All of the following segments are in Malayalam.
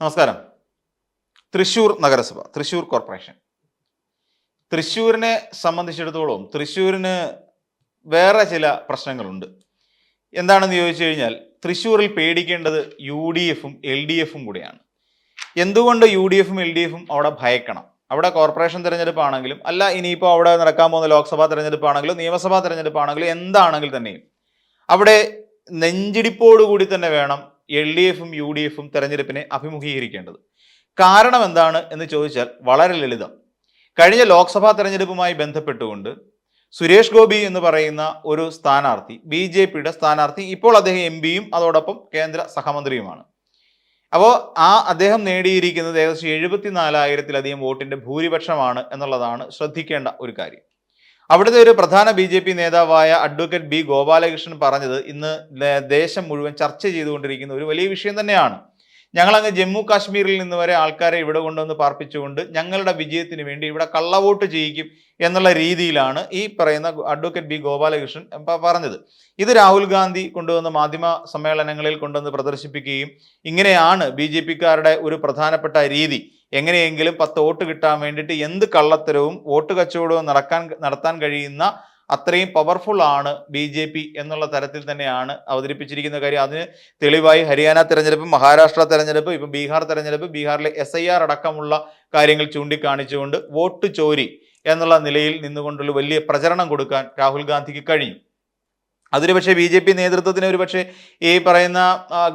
നമസ്കാരം. തൃശൂർ നഗരസഭ തൃശൂർ കോർപ്പറേഷൻ. തൃശ്ശൂരിനെ സംബന്ധിച്ചിടത്തോളം തൃശ്ശൂരിന് വേറെ ചില പ്രശ്നങ്ങളുണ്ട്. എന്താണെന്ന് ചോദിച്ചു കഴിഞ്ഞാൽ തൃശ്ശൂരിൽ പേടിക്കേണ്ടത് യു ഡി എഫും എൽ ഡി എഫും കൂടിയാണ്. എന്തുകൊണ്ട് യു ഡി എഫും എൽ ഡി എഫും അവിടെ ഭയക്കണം? അവിടെ കോർപ്പറേഷൻ തിരഞ്ഞെടുപ്പാണെങ്കിലും അല്ല ഇനിയിപ്പോൾ അവിടെ നടക്കാൻ പോകുന്ന ലോക്സഭാ തിരഞ്ഞെടുപ്പാണെങ്കിലും നിയമസഭാ തിരഞ്ഞെടുപ്പാണെങ്കിലും എന്താണെങ്കിൽ തന്നെയും. അവിടെ നെഞ്ചിടിപ്പോടുകൂടി തന്നെ വേണം എൽ ഡി എഫും യു ഡി എഫും തെരഞ്ഞെടുപ്പിനെ അഭിമുഖീകരിക്കേണ്ടത്. കാരണം എന്താണ് എന്ന് ചോദിച്ചാൽ വളരെ ലളിതം. കഴിഞ്ഞ ലോക്സഭാ തെരഞ്ഞെടുപ്പുമായി ബന്ധപ്പെട്ടുകൊണ്ട് സുരേഷ് ഗോപി എന്ന് പറയുന്ന ഒരു സ്ഥാനാർത്ഥി ബി ജെ പിയുടെ സ്ഥാനാർത്ഥി ഇപ്പോൾ അദ്ദേഹം എം പിയും അതോടൊപ്പം കേന്ദ്ര സഹമന്ത്രിയുമാണ്. അപ്പോൾ ആ അദ്ദേഹം നേടിയിരിക്കുന്നത് ഏകദേശം എഴുപത്തിനാലായിരത്തിലധികം വോട്ടിന്റെ ഭൂരിപക്ഷമാണ് എന്നുള്ളതാണ് ശ്രദ്ധിക്കേണ്ട ഒരു കാര്യം. അവിടുത്തെ ഒരു പ്രധാന ബി ജെ പി നേതാവായ അഡ്വക്കേറ്റ് ബി ഗോപാലകൃഷ്ണൻ പറഞ്ഞത് ഇന്ന് ദേശം മുഴുവൻ ചർച്ച ചെയ്തുകൊണ്ടിരിക്കുന്ന ഒരു വലിയ വിഷയം തന്നെയാണ്. ഞങ്ങളങ്ങ് ജമ്മു കാശ്മീരിൽ നിന്ന് വരെ ആൾക്കാരെ ഇവിടെ കൊണ്ടുവന്ന് പാർപ്പിച്ചുകൊണ്ട് ഞങ്ങളുടെ വിജയത്തിന് വേണ്ടി ഇവിടെ കള്ളവോട്ട് ചെയ്യിക്കും എന്നുള്ള രീതിയിലാണ് ഈ പറയുന്ന അഡ്വക്കേറ്റ് ബി ഗോപാലകൃഷ്ണൻ പറഞ്ഞത്. ഇത് രാഹുൽ ഗാന്ധി കൊണ്ടുവന്ന മാധ്യമ സമ്മേളനങ്ങളിൽ കൊണ്ടുവന്ന് പ്രദർശിപ്പിക്കുകയും ഇങ്ങനെയാണ് ബി ഒരു പ്രധാനപ്പെട്ട രീതി. എങ്ങനെയെങ്കിലും പത്ത് വോട്ട് കിട്ടാൻ വേണ്ടിയിട്ട് എന്ത് കള്ളത്തരവും വോട്ട് കച്ചവടവും നടക്കാൻ നടത്താൻ കഴിയുന്ന അത്രയും പവർഫുൾ ആണ് ബി ജെ പി എന്നുള്ള തരത്തിൽ തന്നെയാണ് അവതരിപ്പിച്ചിരിക്കുന്ന കാര്യം. അതിന് തെളിവായി ഹരിയാന തെരഞ്ഞെടുപ്പ് മഹാരാഷ്ട്ര തെരഞ്ഞെടുപ്പ് ഇപ്പം ബീഹാർ തെരഞ്ഞെടുപ്പ് ബീഹാറിലെ എസ് അടക്കമുള്ള കാര്യങ്ങൾ ചൂണ്ടിക്കാണിച്ചുകൊണ്ട് വോട്ട് ചോരി എന്നുള്ള നിലയിൽ നിന്നുകൊണ്ടുള്ള വലിയ പ്രചരണം കൊടുക്കാൻ രാഹുൽ ഗാന്ധിക്ക് കഴിഞ്ഞു. അതിന് പക്ഷേ ബി ജെ പി നേതൃത്വത്തിന് ഒരു പക്ഷേ ഈ പറയുന്ന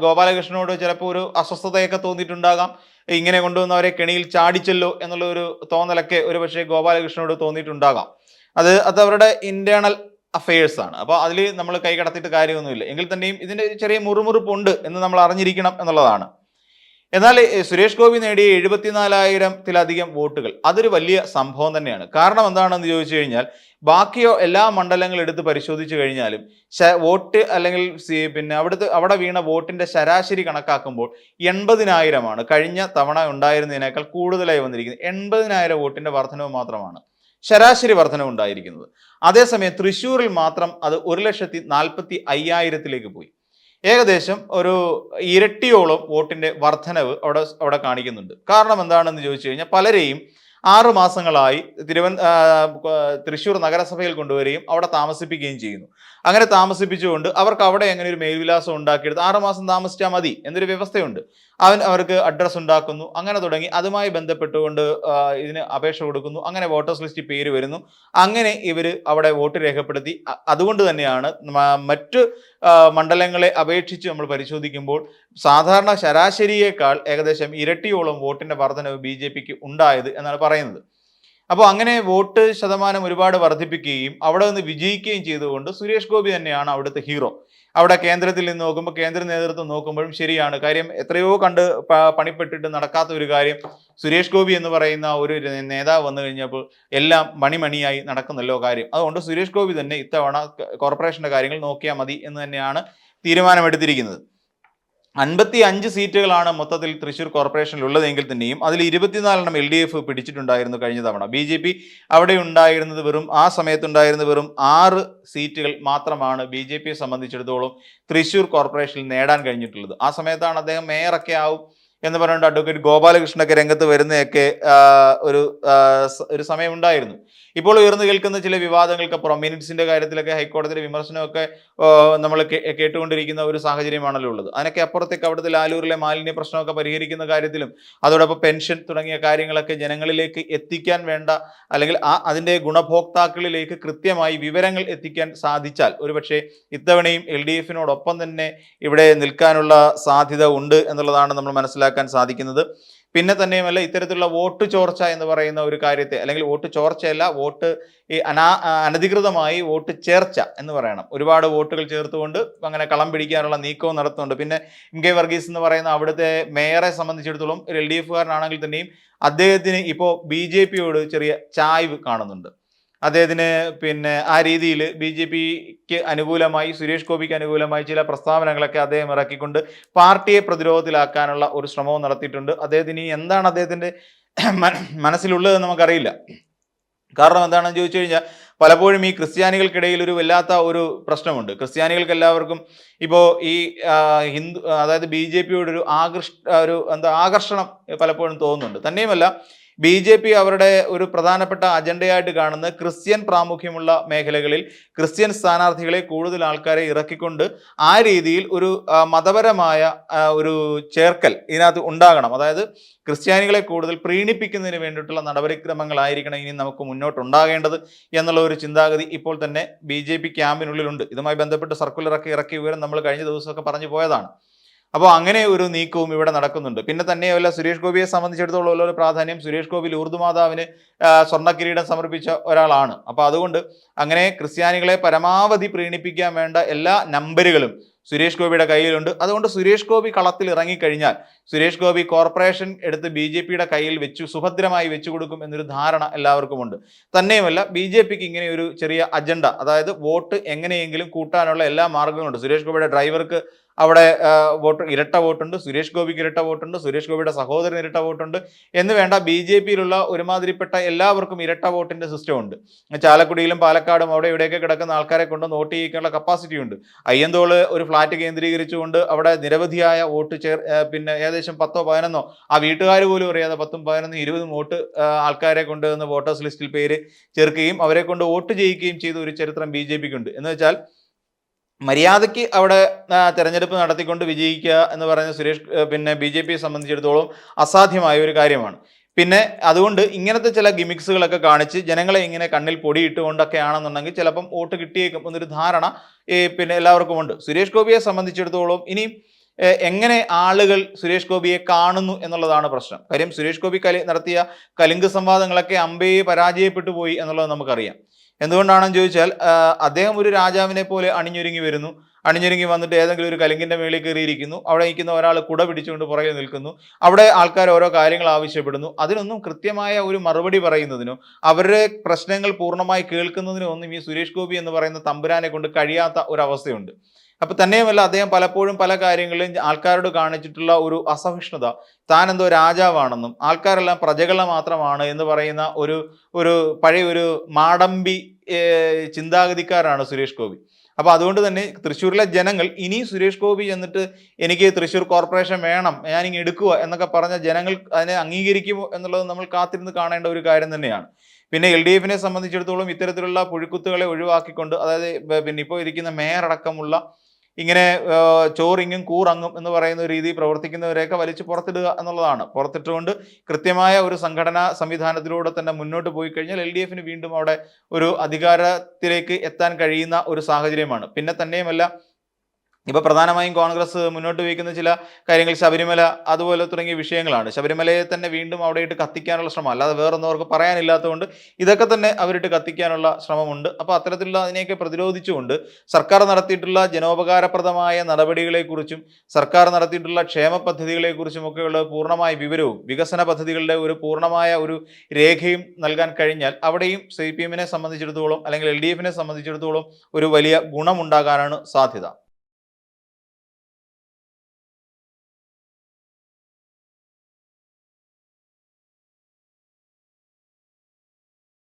ഗോപാലകൃഷ്ണനോട് ചിലപ്പോൾ ഒരു അസ്വസ്ഥതയൊക്കെ തോന്നിയിട്ടുണ്ടാകാം. ഇങ്ങനെ കൊണ്ടുവന്നവരെ കെണിയിൽ ചാടിച്ചല്ലോ എന്നുള്ള ഒരു തോന്നലൊക്കെ ഒരു പക്ഷേ ഗോപാലകൃഷ്ണനോട് തോന്നിയിട്ടുണ്ടാകാം. അത് അത് അവരുടെ ഇന്റേണൽ അഫയേഴ്സ് ആണ്. അപ്പോൾ അതിൽ നമ്മൾ കൈ കടത്തിയിട്ട് കാര്യമൊന്നുമില്ല. എങ്കിൽ തന്നെയും ഇതിന്റെ ചെറിയ മുറുമുറുപ്പുണ്ട് എന്ന് നമ്മൾ അറിഞ്ഞിരിക്കണം എന്നുള്ളതാണ്. എന്നാൽ സുരേഷ് ഗോപി നേടിയ എഴുപത്തിനാലായിരത്തിലധികം വോട്ടുകൾ അതൊരു വലിയ സംഭവം തന്നെയാണ്. കാരണം എന്താണെന്ന് ചോദിച്ചു കഴിഞ്ഞാൽ ബാക്കിയോ എല്ലാ മണ്ഡലങ്ങളും എടുത്ത് പരിശോധിച്ചു കഴിഞ്ഞാലും വോട്ട് അല്ലെങ്കിൽ പിന്നെ അവിടുത്തെ അവിടെ വീണ വോട്ടിന്റെ ശരാശരി കണക്കാക്കുമ്പോൾ എൺപതിനായിരമാണ്. കഴിഞ്ഞ തവണ ഉണ്ടായിരുന്നതിനേക്കാൾ കൂടുതലായി വന്നിരിക്കുന്നത് എൺപതിനായിരം വോട്ടിന്റെ വർധനവ് മാത്രമാണ്. ശരാശരി വർധനവ് ഉണ്ടായിരിക്കുന്നത്. അതേസമയം തൃശ്ശൂരിൽ മാത്രം അത് ഒരു ലക്ഷത്തി നാൽപ്പത്തി അയ്യായിരത്തിലേക്ക് പോയി. ഏകദേശം ഒരു ഇരട്ടിയോളം വോട്ടിന്റെ വർധനവ് അവിടെ അവിടെ കാണിക്കുന്നുണ്ട്. കാരണം എന്താണെന്ന് ചോദിച്ചു കഴിഞ്ഞാൽ പലരെയും ആറു മാസങ്ങളായി തിരുവന തൃശ്ശൂർ നഗരസഭയിൽ കൊണ്ടുവരികയും അവിടെ താമസിപ്പിക്കുകയും ചെയ്യുന്നു. അങ്ങനെ താമസിപ്പിച്ചുകൊണ്ട് അവർക്ക് അവിടെ എങ്ങനെ ഒരു മേൽവിലാസം ഉണ്ടാക്കിയെടുത്ത് ആറു മാസം താമസിച്ചാൽ മതി എന്നൊരു വ്യവസ്ഥയുണ്ട്. അവൻ അവർക്ക് അഡ്രസ്സ് ഉണ്ടാക്കുന്നു അങ്ങനെ തുടങ്ങി. അതുമായി ബന്ധപ്പെട്ടുകൊണ്ട് ഇതിന് അപേക്ഷ കൊടുക്കുന്നു അങ്ങനെ വോട്ടേഴ്സ് ലിസ്റ്റ് പേര് വരുന്നു. അങ്ങനെ ഇവർ അവിടെ വോട്ട് രേഖപ്പെടുത്തി. അതുകൊണ്ട് തന്നെയാണ് മറ്റ് മണ്ഡലങ്ങളെ അപേക്ഷിച്ച് നമ്മൾ പരിശോധിക്കുമ്പോൾ സാധാരണ ശരാശരിയേക്കാൾ ഏകദേശം ഇരട്ടിയോളം വോട്ടിന്റെ വർധനവ് ബി ജെ പിക്ക് ഉണ്ടായത് എന്നാണ് പറയുന്നത്. അപ്പോൾ അങ്ങനെ വോട്ട് ശതമാനം ഒരുപാട് വർദ്ധിപ്പിക്കുകയും അവിടെ നിന്ന് വിജയിക്കുകയും ചെയ്തുകൊണ്ട് സുരേഷ് ഗോപി തന്നെയാണ് അവിടുത്തെ ഹീറോ അവിടെ കേന്ദ്രത്തിൽ നിന്ന് നോക്കുമ്പോൾ കേന്ദ്ര നേതൃത്വം നോക്കുമ്പോഴും ശരിയാണ്. കാര്യം എത്രയോ കണ്ട് പണിപ്പെട്ടിട്ട് നടക്കാത്ത ഒരു കാര്യം സുരേഷ് ഗോപി എന്ന് പറയുന്ന ഒരു നേതാവ് വന്നു കഴിഞ്ഞപ്പോൾ എല്ലാം മണിമണിയായി നടക്കുന്നല്ലോ കാര്യം. അതുകൊണ്ട് സുരേഷ് ഗോപി തന്നെ ഇത്തവണ കോർപ്പറേഷന്റെ കാര്യങ്ങൾ നോക്കിയാൽ മതി എന്ന് തന്നെയാണ് തീരുമാനമെടുത്തിരിക്കുന്നത്. അൻപത്തി അഞ്ച് സീറ്റുകളാണ് മൊത്തത്തിൽ തൃശ്ശൂർ കോർപ്പറേഷനിൽ ഉള്ളതെങ്കിൽ തന്നെയും അതിൽ ഇരുപത്തിനാലെണ്ണം എൽ ഡി എഫ് പിടിച്ചിട്ടുണ്ടായിരുന്നു കഴിഞ്ഞ തവണ. ബി ജെ പി അവിടെ ഉണ്ടായിരുന്നത് വെറും ആ സമയത്തുണ്ടായിരുന്നത് വെറും ആറ് സീറ്റുകൾ മാത്രമാണ് ബി ജെ പിയെ സംബന്ധിച്ചിടത്തോളം തൃശ്ശൂർ കോർപ്പറേഷനിൽ നേടാൻ കഴിഞ്ഞിട്ടുള്ളത്. ആ സമയത്താണ് അദ്ദേഹം മേയറൊക്കെ ആവും. എന്ന് പറഞ്ഞുകൊണ്ട് അഡ്വക്കേറ്റ് ഗോപാലകൃഷ്ണനൊക്കെ രംഗത്ത് വരുന്നതൊക്കെ ഒരു ഒരു സമയമുണ്ടായിരുന്നു. ഇപ്പോൾ ഉയർന്നു കേൾക്കുന്ന ചില വിവാദങ്ങൾക്കപ്പുറം മിനിറ്റ്സിന്റെ കാര്യത്തിലൊക്കെ ഹൈക്കോടതിയുടെ വിമർശനമൊക്കെ നമ്മൾ കേട്ടുകൊണ്ടിരിക്കുന്ന ഒരു സാഹചര്യമാണല്ലോ ഉള്ളത്. അതിനൊക്കെ അപ്പുറത്തേക്ക് അവിടുത്തെ ലാലൂരിലെ മാലിന്യ പ്രശ്നമൊക്കെ പരിഹരിക്കുന്ന കാര്യത്തിലും അതോടൊപ്പം പെൻഷൻ തുടങ്ങിയ കാര്യങ്ങളൊക്കെ ജനങ്ങളിലേക്ക് എത്തിക്കാൻ വേണ്ട അല്ലെങ്കിൽ ആ അതിന്റെ ഗുണഭോക്താക്കളിലേക്ക് കൃത്യമായി വിവരങ്ങൾ എത്തിക്കാൻ സാധിച്ചാൽ ഒരുപക്ഷെ ഇത്തവണയും എൽ ഡി എഫിനോടൊപ്പം തന്നെ ഇവിടെ നിൽക്കാനുള്ള സാധ്യത ഉണ്ട് എന്നുള്ളതാണ് നമ്മൾ മനസ്സിലാക്കാൻ സാധിക്കുന്നത്. പിന്നെ തന്നെയുമല്ല ഇത്തരത്തിലുള്ള വോട്ട് ചോർച്ച എന്ന് പറയുന്ന ഒരു കാര്യത്തെ അല്ലെങ്കിൽ വോട്ട് ചോർച്ചയല്ല വോട്ട് ഈ അനാ അനധികൃതമായി വോട്ട് ചേർച്ച എന്ന് പറയണം. ഒരുപാട് വോട്ടുകൾ ചേർത്തുകൊണ്ട് അങ്ങനെ കളം പിടിക്കാനുള്ള നീക്കവും നടത്തുന്നുണ്ട്. പിന്നെ എം കെ വർഗീസ് എന്ന് പറയുന്ന അവിടുത്തെ മേയറെ സംബന്ധിച്ചിടത്തോളം ഒരു എൽ ഡി എഫുകാരനാണെങ്കിൽ തന്നെയും അദ്ദേഹത്തിന് ഇപ്പോൾ ബി ജെ പിയോട് ചെറിയ ചായ്വ് കാണുന്നുണ്ട്. അദ്ദേഹത്തിന് പിന്നെ ആ രീതിയിൽ ബി ജെ പിക്ക് അനുകൂലമായി സുരേഷ് ഗോപിക്ക് അനുകൂലമായി ചില പ്രസ്താവനകളൊക്കെ അദ്ദേഹം ഇറക്കിക്കൊണ്ട് പാർട്ടിയെ പ്രതിരോധത്തിലാക്കാനുള്ള ഒരു ശ്രമവും നടത്തിയിട്ടുണ്ട്. അദ്ദേഹത്തിന് എന്താണ് അദ്ദേഹത്തിന്റെ മന- മനസ്സിലുള്ളതെന്ന് നമുക്കറിയില്ല. കാരണം എന്താണെന്ന് ചോദിച്ചു കഴിഞ്ഞാൽ പലപ്പോഴും ഈ ക്രിസ്ത്യാനികൾക്കിടയിൽ ഒരു വല്ലാത്ത ഒരു പ്രശ്നമുണ്ട്. ക്രിസ്ത്യാനികൾക്ക് എല്ലാവർക്കും ഇപ്പോൾ ഈ ഹിന്ദു അതായത് ബി ജെ പിയോടൊരു ആകർഷ ഒരു എന്താ ആകർഷണം പലപ്പോഴും തോന്നുന്നുണ്ട്. തന്നെയുമല്ല ബി ജെ പി അവരുടെ ഒരു പ്രധാനപ്പെട്ട അജണ്ടയായിട്ട് കാണുന്ന ക്രിസ്ത്യൻ പ്രാമുഖ്യമുള്ള മേഖലകളിൽ ക്രിസ്ത്യൻ സ്ഥാനാർത്ഥികളെ കൂടുതൽ ആൾക്കാരെ ഇറക്കിക്കൊണ്ട് ആ രീതിയിൽ ഒരു മതപരമായ ഒരു ചേർക്കൽ ഇതിനകത്ത് ഉണ്ടാകണം. അതായത് ക്രിസ്ത്യാനികളെ കൂടുതൽ പ്രീണിപ്പിക്കുന്നതിന് വേണ്ടിയിട്ടുള്ള നടപടിക്രമങ്ങളായിരിക്കണം ഇനി നമുക്ക് മുന്നോട്ടുണ്ടാകേണ്ടത് എന്നുള്ള ഒരു ചിന്താഗതി ഇപ്പോൾ തന്നെ ബി ജെ പി ക്യാമ്പിനുള്ളിലുണ്ട്. ഇതുമായി ബന്ധപ്പെട്ട് സർക്കുലറൊക്കെ ഇറക്കിയ വിവരം നമ്മൾ കഴിഞ്ഞ ദിവസമൊക്കെ പറഞ്ഞു പോയതാണ്. അപ്പോൾ അങ്ങനെ ഒരു നീക്കവും ഇവിടെ നടക്കുന്നുണ്ട്. പിന്നെ തന്നെയല്ല സുരേഷ് ഗോപിയെ സംബന്ധിച്ചിടത്തോളം ഒരു പ്രാധാന്യം സുരേഷ് ഗോപി ലൂർദ് മാതാവിന് ആ, സ്വർണ കിരീടം സമർപ്പിച്ച ഒരാളാണ്. അപ്പോൾ അതുകൊണ്ട് അങ്ങനെ ക്രിസ്ത്യാനികളെ പരമാവധി പ്രീണിപ്പിക്കാൻ വേണ്ട എല്ലാ നമ്പറുകളും സുരേഷ് ഗോപിയുടെ കയ്യിലുണ്ട്. അതുകൊണ്ട് സുരേഷ് ഗോപി കളത്തിൽ ഇറങ്ങിക്കഴിഞ്ഞാൽ സുരേഷ് ഗോപി കോർപ്പറേഷൻ എടുത്ത് ബി ജെ പിയുടെ കയ്യിൽ വെച്ചു സുഭദ്രമായി വെച്ചു കൊടുക്കും എന്നൊരു ധാരണ എല്ലാവർക്കുമുണ്ട്. തന്നെയുമല്ല ബി ജെ പിക്ക് ഇങ്ങനെ ഒരു ചെറിയ അജണ്ട അതായത് വോട്ട് എങ്ങനെയെങ്കിലും കൂട്ടാനുള്ള എല്ലാ മാർഗങ്ങളുണ്ട്. സുരേഷ് ഗോപിയുടെ ഡ്രൈവർക്ക് അവിടെ വോട്ട് ഇരട്ട വോട്ടുണ്ട് സുരേഷ് ഗോപിക്ക് ഇരട്ട വോട്ടുണ്ട് സുരേഷ് ഗോപിയുടെ സഹോദരന് ഇരട്ട വോട്ടുണ്ട് എന്ന് വേണ്ട ബി ജെ പിയിലുള്ള ഒരുമാതിരിപ്പെട്ട എല്ലാവർക്കും ഇരട്ട വോട്ടിന്റെ സിസ്റ്റം ഉണ്ട് ചാലക്കുടിയിലും പാലക്കാടും അവിടെ ഇവിടെയൊക്കെ കിടക്കുന്ന ആൾക്കാരെ കൊണ്ട് നോട്ട് ചെയ്യിക്കാനുള്ള കപ്പാസിറ്റി ഉണ്ട് അയ്യന്തോൾ ഒരു ഫ്ലാറ്റ് കേന്ദ്രീകരിച്ചുകൊണ്ട് അവിടെ നിരവധിയായ വോട്ട് ചേർ പിന്നെ ഏകദേശം പത്തോ പതിനൊന്നോ ആ വീട്ടുകാർ പോലും അറിയാതെ പത്തും പതിനൊന്നും ഇരുപതും വോട്ട് ആൾക്കാരെ കൊണ്ടുവന്ന് വോട്ടേഴ്സ് ലിസ്റ്റിൽ പേര് ചേർക്കുകയും അവരെ കൊണ്ട് വോട്ട് ചെയ്യിക്കുകയും ചെയ്ത ഒരു ചരിത്രം ബി ജെ പിക്ക് ഉണ്ട് എന്ന് വെച്ചാൽ മര്യാദയ്ക്ക് അവിടെ തെരഞ്ഞെടുപ്പ് നടത്തിക്കൊണ്ട് വിജയിക്കുക എന്ന് പറയുന്ന സുരേഷ് പിന്നെ ബി ജെ പിയെ സംബന്ധിച്ചിടത്തോളം അസാധ്യമായ ഒരു കാര്യമാണ്. പിന്നെ അതുകൊണ്ട് ഇങ്ങനത്തെ ചില ഗിമിക്സുകളൊക്കെ കാണിച്ച് ജനങ്ങളെ ഇങ്ങനെ കണ്ണിൽ പൊടിയിട്ടുകൊണ്ടൊക്കെ ആണെന്നുണ്ടെങ്കിൽ ചിലപ്പം വോട്ട് കിട്ടിയേക്കും എന്നൊരു ധാരണ പിന്നെ എല്ലാവർക്കും ഉണ്ട്. സുരേഷ് ഗോപിയെ സംബന്ധിച്ചിടത്തോളം ഇനി എങ്ങനെ ആളുകൾ സുരേഷ് ഗോപിയെ കാണുന്നു എന്നുള്ളതാണ് പ്രശ്നം. കാര്യം സുരേഷ് ഗോപി കലി നടത്തിയ കലിംഗ സംവാദങ്ങളൊക്കെ അമ്പയെ പരാജയപ്പെട്ടു പോയി എന്നുള്ളത് നമുക്കറിയാം. എന്തുകൊണ്ടാണെന്ന് ചോദിച്ചാൽ അദ്ദേഹം ഒരു രാജാവിനെ പോലെ അണിഞ്ഞൊരുങ്ങി വരുന്നു. അണിഞ്ഞൊരുങ്ങി വന്നിട്ട് ഏതെങ്കിലും ഒരു കലിങ്കിന്റെ മേളിൽ കയറിയിരിക്കുന്നു. അവിടെ നിൽക്കുന്ന ഒരാൾ കുട പിടിച്ചുകൊണ്ട് പുറകെ നിൽക്കുന്നു. അവിടെ ആൾക്കാർ ഓരോ കാര്യങ്ങൾ ആവശ്യപ്പെടുന്നു. അതിനൊന്നും കൃത്യമായ ഒരു മറുപടി പറയുന്നതിനോ അവരുടെ പ്രശ്നങ്ങൾ പൂർണമായി കേൾക്കുന്നതിനോ ഒന്നും ഈ സുരേഷ് ഗോപി എന്ന് പറയുന്ന തമ്പുരാനെ കൊണ്ട് കഴിയാത്ത ഒരവസ്ഥയുണ്ട്. അപ്പം തന്നെയുമല്ല അദ്ദേഹം പലപ്പോഴും പല കാര്യങ്ങളിലും ആൾക്കാരോട് കാണിച്ചിട്ടുള്ള ഒരു അസഹിഷ്ണുത. താൻ എന്തോ രാജാവാണെന്നും ആൾക്കാരെല്ലാം പ്രജകളെ മാത്രമാണ് എന്ന് പറയുന്ന ഒരു ഒരു പഴയ ഒരു മാടമ്പി ചിന്താഗതിക്കാരാണ് സുരേഷ് ഗോപി. അപ്പൊ അതുകൊണ്ട് തന്നെ തൃശ്ശൂരിലെ ജനങ്ങൾ ഇനി സുരേഷ് ഗോപി എന്നിട്ട് എനിക്ക് തൃശ്ശൂർ കോർപ്പറേഷൻ വേണം ഞാനിങ്ങ് എടുക്കുക എന്നൊക്കെ പറഞ്ഞ ജനങ്ങൾ അതിനെ അംഗീകരിക്കുമോ എന്നുള്ളത് നമ്മൾ കാത്തിരുന്ന് കാണേണ്ട ഒരു കാര്യം തന്നെയാണ്. പിന്നെ എൽ ഡി എഫിനെ സംബന്ധിച്ചിടത്തോളം ഇത്തരത്തിലുള്ള പുഴുക്കുത്തുകളെ ഒഴിവാക്കിക്കൊണ്ട് അതായത് പിന്നെ ഇപ്പോൾ ഇരിക്കുന്ന മേയർ അടക്കമുള്ള ഇങ്ങനെ ചോറിങ്ങും കൂറങ്ങും എന്ന് പറയുന്ന രീതി പ്രവർത്തിക്കുന്നവരെയൊക്കെ വലിച്ചു പുറത്തിടുക എന്നുള്ളതാണ്. പുറത്തിട്ടുകൊണ്ട് കൃത്യമായ ഒരു സംഘടനാ സംവിധാനത്തിലൂടെ തന്നെ മുന്നോട്ട് പോയി കഴിഞ്ഞാൽ എൽ ഡി എഫിന് വീണ്ടും അവിടെ ഒരു അധികാരത്തിലേക്ക് എത്താൻ കഴിയുന്ന ഒരു സാഹചര്യമാണ്. പിന്നെ തന്നെയുമല്ല ഇപ്പൊ പ്രധാനമായും കോൺഗ്രസ് മുന്നോട്ട് വയ്ക്കുന്ന ചില കാര്യങ്ങൾ ശബരിമല അതുപോലെ തുടങ്ങിയ വിഷയങ്ങളാണ്. ശബരിമലയെ തന്നെ വീണ്ടും അവിടെയിട്ട് കത്തിക്കാനുള്ള ശ്രമം. അല്ലാതെ വേറൊന്നവർക്ക് പറയാനില്ലാത്തതുകൊണ്ട് ഇതൊക്കെ തന്നെ അവരിട്ട് കത്തിക്കാനുള്ള ശ്രമമുണ്ട്. അപ്പോൾ അത്തരത്തിലുള്ള അതിനെയൊക്കെ പ്രതിരോധിച്ചുകൊണ്ട് സർക്കാർ നടത്തിയിട്ടുള്ള ജനോപകാരപ്രദമായ നടപടികളെക്കുറിച്ചും സർക്കാർ നടത്തിയിട്ടുള്ള ക്ഷേമ പദ്ധതികളെക്കുറിച്ചും ഒക്കെയുള്ള പൂർണമായ വിവരവും വികസന പദ്ധതികളുടെ ഒരു പൂർണമായ ഒരു രേഖയും നൽകാൻ കഴിഞ്ഞാൽ അവിടെയും സി പി എമ്മിനെ സംബന്ധിച്ചിടത്തോളം അല്ലെങ്കിൽ എൽ ഡി എഫിനെ സംബന്ധിച്ചിടത്തോളം ഒരു വലിയ ഗുണമുണ്ടാകാനാണ് സാധ്യത.